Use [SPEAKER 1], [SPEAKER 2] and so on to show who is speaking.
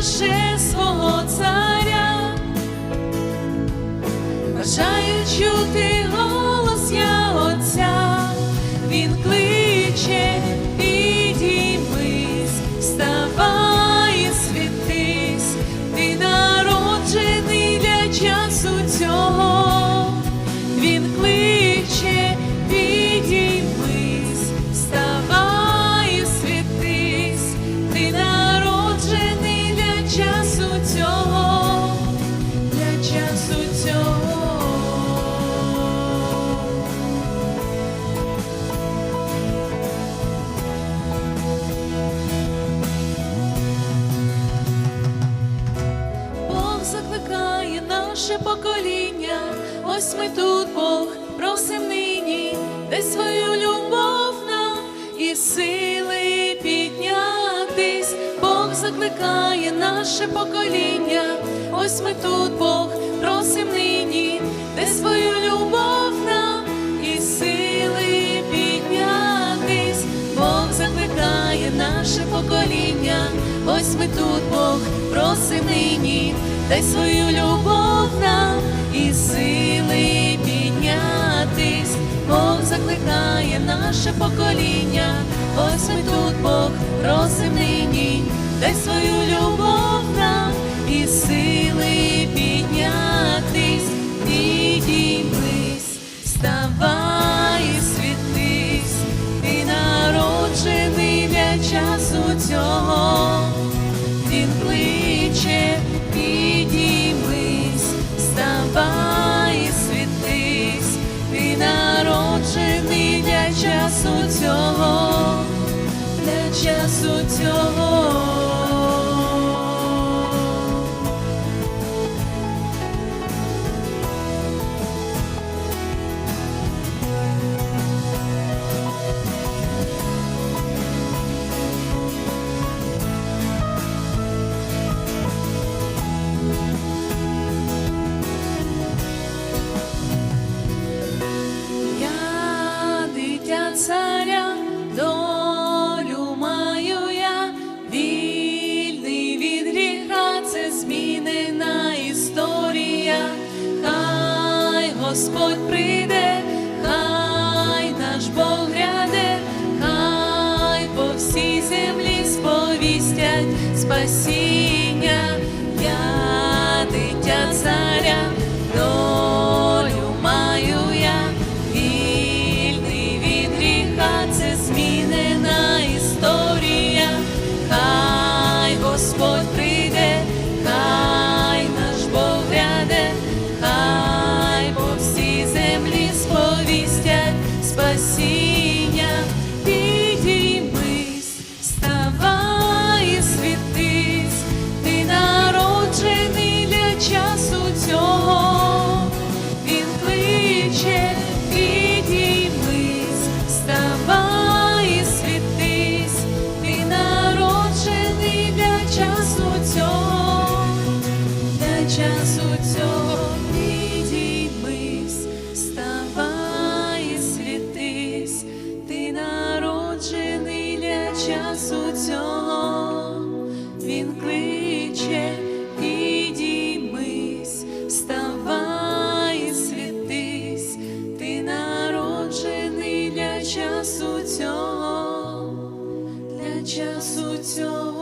[SPEAKER 1] лише свого царя, бажаю чути голос наше покоління, ось ми тут, Бог, просим нині, дай свою любов нам і сили піднятись. Бог закликає наше покоління, ось ми тут, Бог, просим нині, дай свою любов нам і сили піднятись. Бог закликає наше покоління, ось ми тут, Бог, просим нині, дай свою любов нам і сили піднятись. Бог закликає наше покоління, ось ми тут, Бог, просим нині, дай свою любов нам і сили цього, для часу цього. сповістять Часу цього підіймись, вставай, і світись, ти народжений для часу цього. Він кличе, підіймись, вставай, і світись, ти народжений для часу цього, для часу цього.